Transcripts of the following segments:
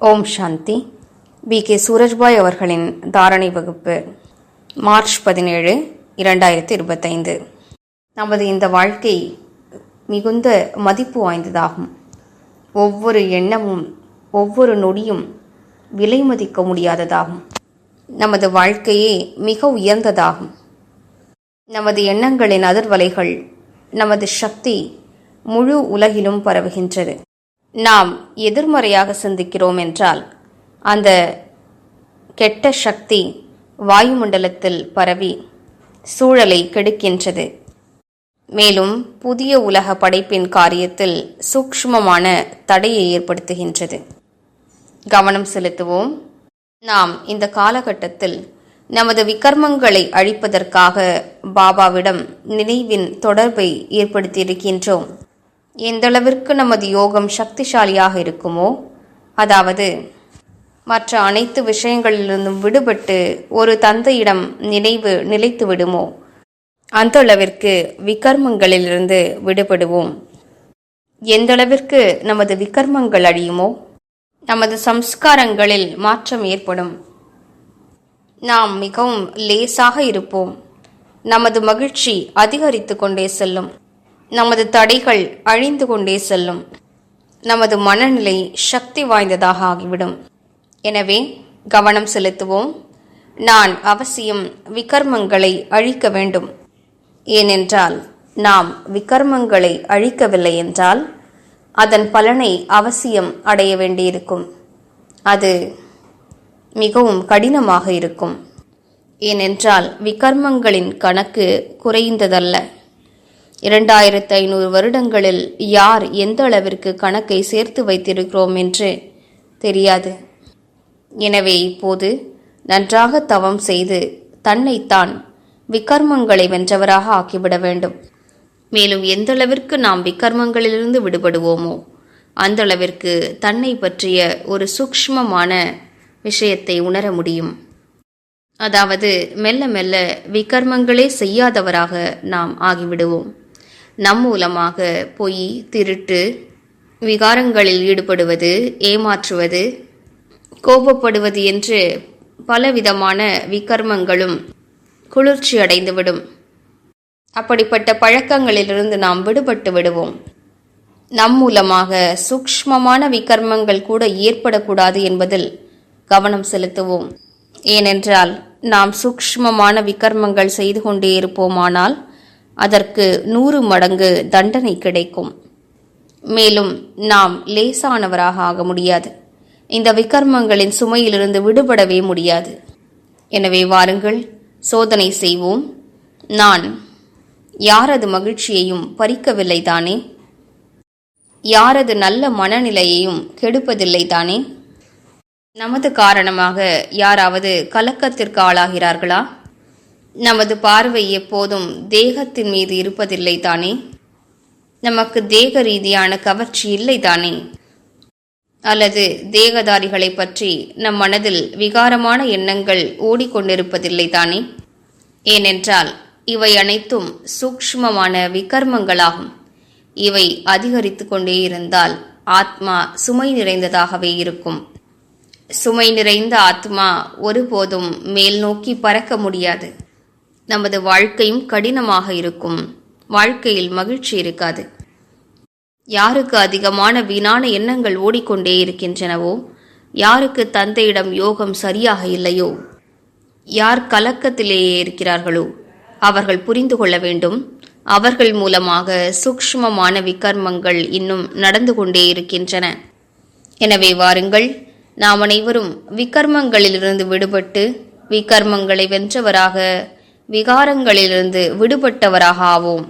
ஓம் சாந்தி. B K. Surajbhai அவர்களின் தாரணை வகுப்பு மார்ச் பதினேழு இரண்டாயிரத்தி இருபத்தைந்து. நமது இந்த வாழ்க்கை மிகுந்த மதிப்பு வாய்ந்ததாகும். ஒவ்வொரு எண்ணமும் ஒவ்வொரு நொடியும் விலை மதிக்க முடியாததாகும். நமது வாழ்க்கையே மிக உயர்ந்ததாகும். நமது எண்ணங்களின் அதிர்வலைகள் நமது சக்தி முழு உலகிலும் பரவுகின்றது. நாம் எதிர்மறையாக சிந்திக்கிறோம் என்றால் அந்த கெட்ட சக்தி வாயுமண்டலத்தில் பரவி சூழலை கெடுக்கின்றது. மேலும் புதிய உலக படைப்பின் காரியத்தில் சூக்ஷ்மமான தடையை ஏற்படுத்துகின்றது. கவனம் செலுத்துவோம். நாம் இந்த காலகட்டத்தில் நமது விக்கர்மங்களை அழிப்பதற்காக பாபாவிடம் நினைவின் தொடர்பை ஏற்படுத்தியிருக்கின்றோம். எந்தளவிற்கு நமது யோகம் சக்திசாலியாக இருக்குமோ அதாவது மற்ற அனைத்து விஷயங்களிலிருந்தும் விடுபட்டு ஒரு தந்தையிடம் நினைவு நிலைத்து விடுமோ அந்த அளவிற்கு விகர்மங்களிலிருந்து விடுபடுவோம். எந்தளவிற்கு நமது விகர்மங்கள் அழியுமோ நமது சம்ஸ்காரங்களில் மாற்றம் ஏற்படும். நாம் மிகவும் லேசாக இருப்போம். நமது மகிழ்ச்சி அதிகரித்து கொண்டே செல்லும். நமது தடைகள் அழிந்து கொண்டே செல்லும். நமது மனநிலை சக்தி வாய்ந்ததாக ஆகிவிடும். எனவே கவனம் செலுத்துவோம். நான் அவசியம் விகர்மங்களை அழிக்க வேண்டும். ஏனென்றால் நாம் விகர்மங்களை அழிக்கவில்லை என்றால் அதன் பலனை அவசியம் அடைய வேண்டியிருக்கும். அது மிகவும் கடினமாக இருக்கும். ஏனென்றால் விகர்மங்களின் கணக்கு குறைந்ததல்ல. இரண்டாயிரத்து ஐநூறு வருடங்களில் யார் எந்த அளவிற்கு கணக்கை சேர்த்து வைத்திருக்கிறோம் என்று தெரியாது. எனவே இப்போது நன்றாக தவம் செய்து தன்னைத்தான் விக்கர்மங்களை வென்றவராக ஆக்கிவிட வேண்டும். மேலும் எந்தளவிற்கு நாம் விக்கர்மங்களிலிருந்து விடுபடுவோமோ அந்தளவிற்கு தன்னை பற்றிய ஒரு சூக்ஷ்மமான விஷயத்தை உணர முடியும். அதாவது மெல்ல மெல்ல விக்கர்மங்களே செய்யாதவராக நாம் ஆகிவிடுவோம். நம் மூலமாக பொய் திருட்டு விகாரங்களில் ஈடுபடுவது ஏமாற்றுவது கோபப்படுவது என்று பலவிதமான விகர்மங்களும் குளிர்ச்சி அடைந்துவிடும். அப்படிப்பட்ட பழக்கங்களிலிருந்து நாம் விடுபட்டு விடுவோம். நம் மூலமாக சூக்ஷ்மமான விகர்மங்கள் கூட ஏற்படக்கூடாது என்பதில் கவனம் செலுத்துவோம். ஏனென்றால் நாம் சூக்ஷ்மமான விகர்மங்கள் செய்து கொண்டே இருப்போமானால் அதற்கு நூறு மடங்கு தண்டனை கிடைக்கும். மேலும் நாம் லேசானவராக ஆக முடியாது. இந்த விகர்மங்களின் சுமையிலிருந்து விடுபடவே முடியாது. எனவே வாருங்கள் சோதனை செய்வோம். நான் யாரது மகிழ்ச்சியையும் பறிக்கவில்லை தானே? யாரது நல்ல மனநிலையையும் கெடுப்பதில்லை தானே? நமது காரணமாக யாராவது கலக்கத்திற்கு ஆளாகிறார்களா? நமது பார்வை எப்போதும் தேகத்தின் மீது இருப்பதில்லை தானே? நமக்கு தேக ரீதியான கவர்ச்சி இல்லை தானே? அல்லது தேகதாரிகளை பற்றி நம் மனதில் விகாரமான எண்ணங்கள் ஓடிக்கொண்டிருப்பதில்லை தானே? ஏனென்றால் இவை அனைத்தும் சூக்ஷ்மமான விகர்மங்களாகும். இவை அதிகரித்து கொண்டே இருந்தால் ஆத்மா சுமை நிறைந்ததாகவே இருக்கும். சுமை நிறைந்த ஆத்மா ஒருபோதும் மேல் நோக்கி பறக்க முடியாது. நமது வாழ்க்கையும் கடினமாக இருக்கும். வாழ்க்கையில் மகிழ்ச்சி இருக்காது. யாருக்கு அதிகமான வீணான எண்ணங்கள் ஓடிக்கொண்டே இருக்கின்றனவோ யாருக்கு தந்தையிடம் யோகம் சரியாக இல்லையோ யார் கலக்கத்திலேயே இருக்கிறார்களோ அவர்கள் புரிந்து கொள்ள வேண்டும். அவர்கள் மூலமாக சூக்ஷ்மமான விகர்மங்கள் இன்னும் நடந்து கொண்டே இருக்கின்றன. எனவே வாருங்கள் நாம் அனைவரும் விகர்மங்களிலிருந்து விடுபட்டு விகர்மங்களை வென்றவராக விகாரங்களிலிருந்து விடுபட்டவராக ஆவோம்.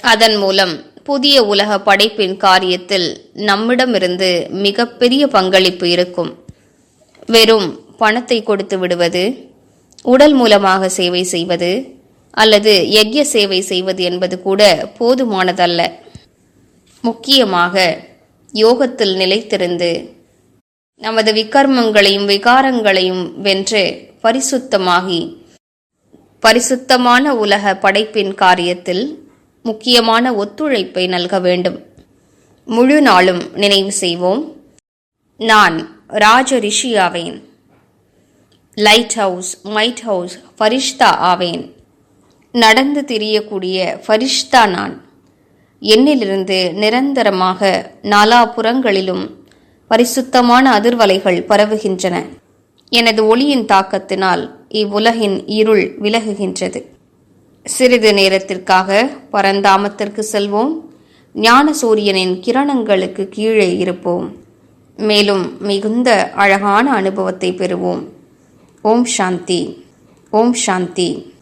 அதன் மூலம் புதிய உலக படைப்பின் காரியத்தில் நம்மிடமிருந்து மிகப்பெரிய பங்களிப்பு இருக்கும். வெறும் பணத்தை கொடுத்து விடுவது உடல் மூலமாக சேவை செய்வது அல்லது யஜ்ய சேவை செய்வது என்பது கூட போதுமானதல்ல. முக்கியமாக யோகத்தில் நிலைத்திருந்து நமது விக்கர்மங்களையும் விகாரங்களையும் வென்று பரிசுத்தமாகி பரிசுத்தமான உலக படைப்பின் காரியத்தில் முக்கியமான ஒத்துழைப்பை நல்க வேண்டும். முழு நாளும் நினைவு செய்வோம். நான் ராஜ ரிஷி ஆவேன். லைட் ஹவுஸ் மைட் ஹவுஸ் ஃபரிஷ்தா ஆவேன். நடந்து திரியக்கூடிய ஃபரிஷ்தா நான். என்னிலிருந்து நிரந்தரமாக நாலாபுறங்களிலும் பரிசுத்தமான அதிர்வலைகள் பரவுகின்றன. எனது ஒளியின் தாக்கத்தினால் இவ்வுலகின் இருள் விலகுகின்றது. சிறிது நேரத்திற்காக பரந்தாமத்திற்கு செல்வோம். ஞான சூரியனின் கிரணங்களுக்கு கீழே இருப்போம். மேலும் மிகுந்த அழகான அனுபவத்தை பெறுவோம். ஓம் சாந்தி. ஓம் சாந்தி.